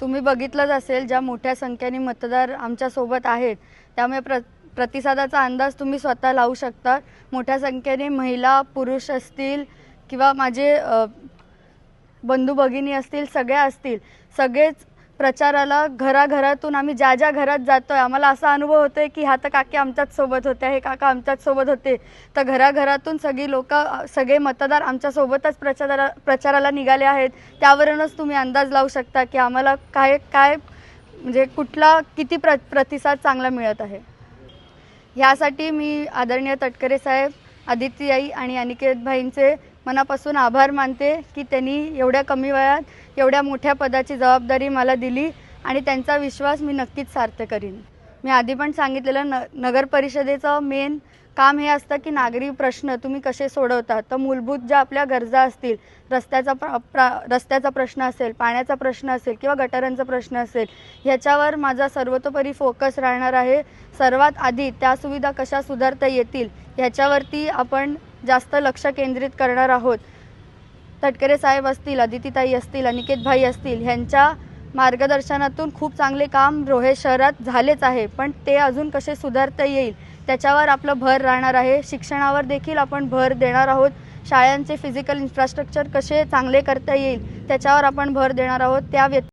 तुम्ही बघितलंच असेल ज्या मोठ्या संख्येने मतदार आमच्यासोबत आहेत त्यामुळे प्र प्रतिसादाचा अंदाज तुम्ही स्वतः लावू शकता. मोठ्या संख्येने महिला पुरुष असतील किंवा माझे बंधू भगिनी असतील सगळ्या असतील सगळेच प्रचाराला घराघरातून आम्ही ज्या ज्या घरात जातो आहे आम्हाला असा अनुभव होतो आहे की ह्या तर काकी आमच्याच सोबत होत्या हे काका आमच्याच सोबत होते. तर घराघरातून सगळी लोक सगळे मतदार आमच्यासोबतच प्रचारा प्रचाराला निघाले आहेत. त्यावरूनच तुम्ही अंदाज लावू शकता की आम्हाला काय काय म्हणजे कुठला किती प्र प्रतिसाद चांगला मिळत आहे. ह्यासाठी मी आदरणीय तटकरे साहेब आदित्य आई आणि अनिकेत भाईंचे मनापासून आभार मानते की त्यांनी एवढ्या कमी वयात एवढ्या मोठ्या पदाची जबाबदारी मला दिली आणि त्यांचा विश्वास मी नक्कीच सार्थ करीन. मी आधी पण सांगितलेलं न नगर परिषदेचं मेन काम हे असतं की नागरी प्रश्न तुम्ही कसे सोडवता तर मूलभूत ज्या आपल्या गरजा असतील रस्त्याचा प्र प्रा रस्त्याचा प्रश्न असेल पाण्याचा प्रश्न असेल किंवा गटारांचा प्रश्न असेल ह्याच्यावर माझा सर्वतोपरी फोकस राहणार आहे. सर्वात आधी त्या सुविधा कशा सुधारता येतील ह्याच्यावरती आपण जास्त लक्ष केंद्रित करणार आहोत. तटकरे साहेब असतील अदितीताई असतील अनिकेत भाई असतील ह्यांच्या मार्गदर्शनातून खूप चांगले काम रोहे शहरात झालेच आहे. पण ते अजून कसे सुधारता येईल त्याच्यावर आपलं भर राहणार आहे. शिक्षणावर देखील आपण भर देणार आहोत. शाळांचे फिजिकल इन्फ्रास्ट्रक्चर कसे चांगले करता येईल त्याच्यावर आपण भर देणार आहोत. त्या व्यक्ती